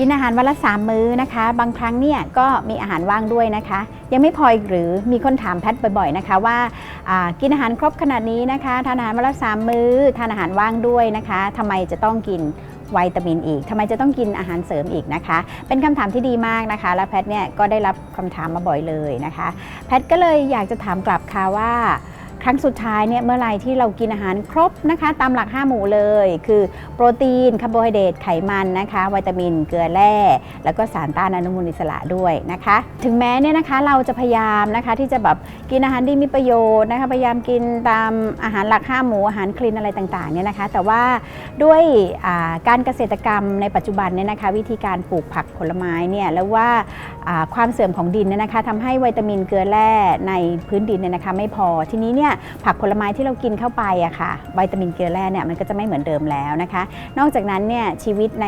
กินอาหารวันละ 3 มื้อนะคะ บางครั้งเนี่ยก็มีอาหารว่างด้วยนะคะ ยังไม่พออีกหรือมีคนถามแพทย์บ่อยๆนะคะว่ากินอาหารครบขนาดนี้นะคะทานอาหารวันละ 3 มื้อทานอาหารว่างด้วยนะคะทำไมจะต้องกินวิตามินอีกทำไมจะต้องกินอาหารเสริมอีกนะคะ เป็นคำถามที่ดีมากนะคะ และแพทย์เนี่ยก็ได้รับคำถามมาบ่อยเลยนะคะ แพทย์ก็เลยอยากจะถามกลับค่ะว่า ครั้งสุดท้ายเนี่ยเมื่อไหรที่เรากินอาหารครบนะคะ ตามหลัก 5 หมู่เลย คือโปรตีนคาร์โบไฮเดรตไขมันนะคะวิตามินเกลือแร่ แล้วก็สารต้านอนุมูลอิสระด้วยนะคะ ถึงแม้เนี่ยนะคะเราจะพยายามนะคะที่จะแบบกินอาหารที่มีประโยชน์นะคะพยายามกินตามอาหารหลัก 5 หมู่อาหารคลีนอะไรต่างๆเนี่ยนะคะ แต่ว่าด้วยาการเกษตรกรรมในปัจจุบันเนี่ยนะคะวิธีการปลูกผักผลไม้เนี่ยแล้วว่าอ่าความเสื่อมของดินเนี่ยนะคะทำให้วิตามินเกลือแร่ในพื้นดินเนี่ยนะคะไม่พอทีนี้เนี่ยผักผลไม้ที่เรากินเข้าไปอะค่ะวิตามินเกลือแร่เนี่ยมันก็จะไม่เหมือนเดิมแล้วนะคะ นอกจากนั้นเนี่ยชีวิตใน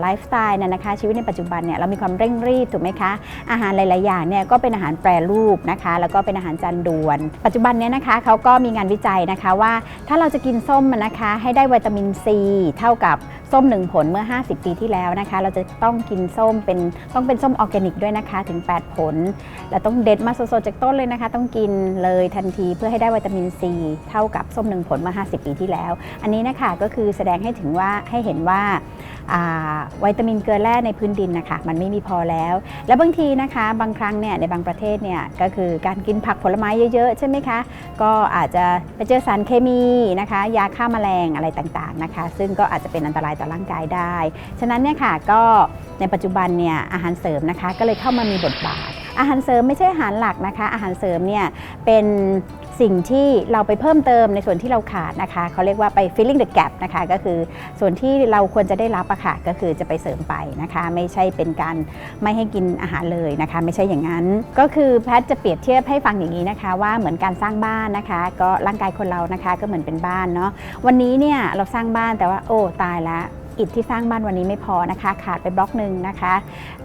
ไลฟ์สไตล์นะคะ ชีวิตในปัจจุบันเนี่ยเรามีความเร่งรีบถูกไหมคะอาหารหลายๆอย่างเนี่ยก็เป็นอาหารแปรรูปนะคะ แล้วก็เป็นอาหารจานด่วน ปัจจุบันเนี่ยนะคะเขาก็มีงานวิจัยนะคะว่าถ้าเราจะกินส้มนะคะให้ได้วิตามินซีเท่ากับส้มหนึ่งผลเมื่อ 50 ปีที่แล้วนะคะ เราจะต้องกินส้มเป็นต้องเป็นส้มออร์แกนิกด้วยนะคะ ถึง 8 ผล และต้องเด็ดมาสดๆจากต้นเลยนะคะ ต้องกินเลยทันทีเพื่อให้ได้วิตามินซีเท่ากับส้มหนึ่งผลเมื่อ 50 ปีที่แล้ว อันนี้นะคะก็คือแสดงให้ถึงว่าให้เห็นว่าอ่าวิตามินเกลือแร่ในพื้นดินนะคะมันไม่มีพอแล้ว และบางทีนะคะบางครั้งเนี่ยในบางประเทศเนี่ยก็คือการกินผักผลไม้เยอะๆ ใช่ไหมคะ ก็อาจจะไปเจอสารเคมีนะคะ ยาฆ่าแมลงอะไรต่างๆนะคะ ซึ่งก็อาจจะเป็นอันตรายต่อร่างกายได้ ฉะนั้นเนี่ยค่ะก็ในปัจจุบันเนี่ยอาหารเสริมนะคะก็เลยเข้ามามีบทบาท อาหารเสริมไม่ใช่อาหารหลักนะคะ อาหารเสริมเนี่ยเป็น สิ่งที่เราไปเพิ่มเติมในส่วนที่เราขาดนะคะเขาเรียกว่าไป filling the gap นะคะก็คือส่วนที่เราควรจะได้รับอะค่ะก็คือจะไปเสริมไปนะคะ ไม่ใช่เป็นการไม่ให้กินอาหารเลยนะคะ ไม่ใช่อย่างนั้น ก็คือแพทย์จะเปรียบเทียบให้ฟังอย่างนี้นะคะ ว่าเหมือนการสร้างบ้านนะคะ ก็ร่างกายคนเรานะคะก็เหมือนเป็นบ้านเนาะวันนี้เนี่ยเราสร้างบ้านแต่ว่าโอ้ตายละอิฐที่สร้างบ้านวันนี้ไม่พอนะคะ ขาดไปบล็อกหนึ่งนะคะ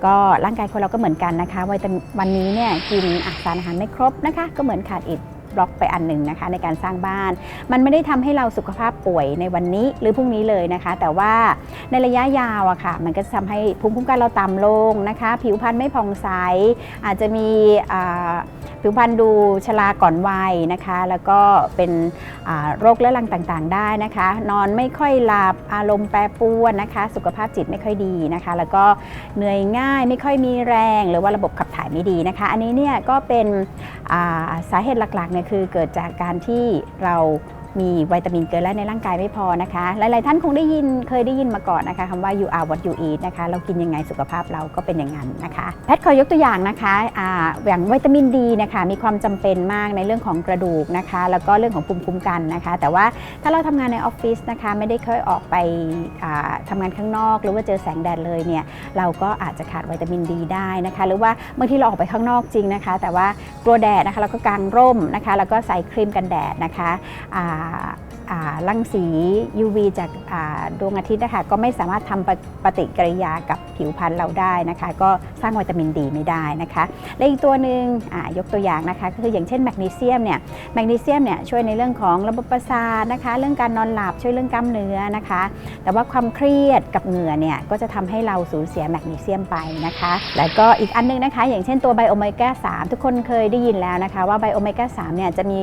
ก็ร่างกายคนเราก็เหมือนกันนะคะวันวันนี้เนี่ยกินอาสารอาหารไม่ครบนะคะ ก็เหมือนขาดอิฐ บล็อกไปอันหนึ่งนะคะในการสร้างบ้าน มันไม่ได้ทำให้เราสุขภาพป่วยในวันนี้หรือพรุ่งนี้เลยนะคะ แต่ว่าในระยะยาวอะค่ะ มันก็จะทำให้ภูมิคุ้มกันเราต่ำลงนะคะ ผิวพรรณไม่ผ่องใสอาจจะมี ผิวพรรณดูชราก่อนวัยนะคะ แล้วก็เป็นโรคเรื้อรังต่างๆ ได้นะคะ นอนไม่ค่อยหลับอารมณ์แปรปรวนนะคะ สุขภาพจิตไม่ค่อยดีนะคะ แล้วก็เหนื่อยง่ายไม่ค่อยมีแรง หรือว่าระบบขับถ่ายไม่ดีนะคะ อันนี้เนี่ยก็เป็นาสาเหตุหลักๆเนี่ยคือเกิดจากการที่เรา มีวิตามินเกลือแร่ในร่างกายไม่พอนะคะ หลายๆท่านคงได้ยินเคยได้ยินมาก่อนนะคะคำว่า you are what you eat นะคะเรากินยังไงสุขภาพเราก็เป็นอย่างนั้นนะคะแพทย์ขอยกตัวอย่างนะคะอ่าอย่างวิตามินดีนะคะมีความจำเป็นมากในเรื่องของกระดูกนะคะ แล้วก็เรื่องของภูมิคุ้มกันนะคะ แต่ว่าถ้าเราทำงานในออฟฟิศนะคะไม่ได้เคยออกไปอ่าทำงานข้างนอก หรือว่าเจอแสงแดดเลยเนี่ยเราก็อาจจะขาดวิตามินดีได้นะคะ หรือว่าบางทีเราออกไปข้างนอกจริงนะคะ แต่ว่ากลัวแดดนะคะเราก็กางร่มนะคะ แล้วก็ใส่ครีมกันแดดนะคะอ่ารังสี UV จากาดวงอาทิตย์นะคะก็ไม่สามารถทำปฏิปฏิกิริยากับผิวพรรณเราได้นะคะ ก็สร้างวิตามินดีไม่ได้นะคะ และอีกตัวหนึ่งยกตัวอย่างนะคะก็คืออย่างเช่นแมกนีเซียมเนี่ยแมกนีเซียมเนี่ยช่วยในเรื่องของระบบประสาทนะคะ เรื่องการนอนหลับช่วยเรื่องกล้ามเนื้อนะคะ แต่ว่าความเครียดกับเหงื่อเนี่ยก็จะทำให้เราสูญเสียแมกนีเซียมไปนะคะ แล้วก็อีกอันนึงนะคะ อย่างเช่นตัวไบโอเมก้า3ทุกคนเคยได้ยินแล้วนะคะว่าไบโอเมก้า3เนี่ยจะมี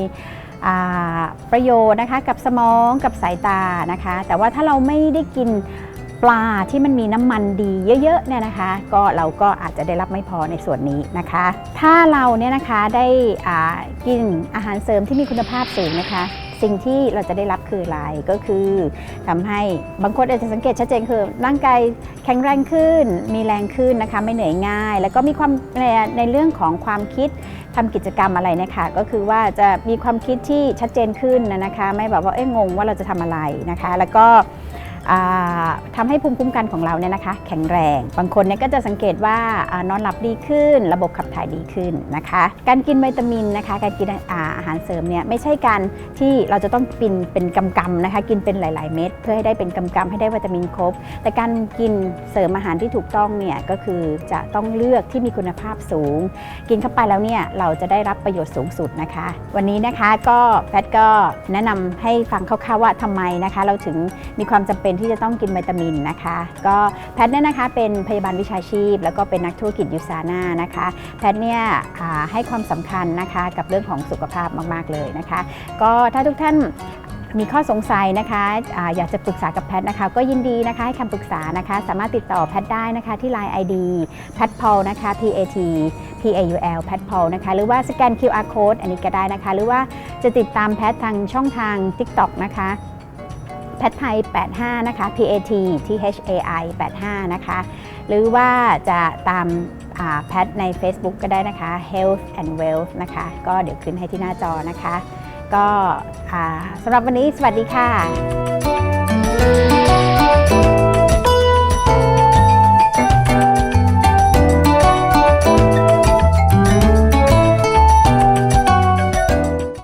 ประโยชน์นะคะกับสมองกับสายตานะคะ แต่ว่าถ้าเราไม่ได้กินปลาที่มันมีน้ำมันดีเยอะๆเนี่ยนะคะ ก็เราก็อาจจะได้รับไม่พอในส่วนนี้นะคะ ถ้าเราเนี่ยนะคะได้กินอาหารเสริมที่มีคุณภาพสูงนะคะ สิ่งที่เราจะได้รับคืออะไรก็คือทำให้บางคนอาจจะสังเกตชัดเจนคือร่างกายแข็งแรงขึ้น มีแรงขึ้นนะคะไม่เหนื่อยง่าย แล้วก็มีความในในเรื่องของความคิดทำกิจกรรมอะไรนะคะก็คือว่าจะมีความคิดที่ชัดเจนขึ้นนะคะ ไม่แบบว่าเอ้ยงงว่าเราจะทำอะไรนะคะ แล้วก็ อ่าทำให้ภูมิคุ้มกันของเราเนี่ยนะคะ แข็งแรง บางคนเนี่ยก็จะสังเกตว่าอนอนหลับดีขึ้น ระบบขับถ่ายดีขึ้นนะคะ การกินวิตามินนะคะ การกินอาอาหารเสริมเนี่ยไม่ใช่การที่เราจะต้องกินเป็นกำกำๆนะคะ กินเป็นหลาย ๆ เม็ดเพื่อให้ได้เป็นกำกำๆให้ได้วิตามินครบ แต่การกินเสริมอาหารที่ถูกต้องเนี่ยก็คือจะต้องเลือกที่มีคุณภาพสูง กินเข้าไปแล้วเนี่ยเราจะได้รับประโยชน์สูงสุดนะคะ วันนี้นะคะก็แพทก็แนะนำให้ฟังคร่าวๆว่าทำไมนะคะ เราถึงมีความจำเป็นเป็นที่จะต้องกินวิตามินนะคะ ก็แพทย์เนี่ยนะคะเป็นพยาบาลวิชาชีพ แล้วก็เป็นนักธุรกิจยูซาน่านะคะ แพทย์เนี่ยให้ความสำคัญนะคะกับเรื่องของสุขภาพมากๆเลยนะคะ ก็ถ้าทุกท่านมีข้อสงสัยนะคะออยากจะปรึกษากับแพทย์นะคะ ก็ยินดีนะคะให้คำปรึกษานะคะ สามารถติดต่อแพทย์ได้นะคะที่ Line ID แพทพอลนะคะ P A T P A U L แพทพอลนะคะ หรือว่าสแกน QR code อันนี้ก็ได้นะคะ หรือว่าจะติดตามแพทย์ทางช่องทาง TikTok นะคะ แพทไทย85 นะคะ P A T T H A I 85 นะคะ หรือว่าจะตามแพทใน Facebook ก็ได้นะคะ Health and Wealth นะคะ ก็เดี๋ยวขึ้นให้ที่หน้าจอนะคะ ก็สำหรับวันนี้สวัสดีค่ะ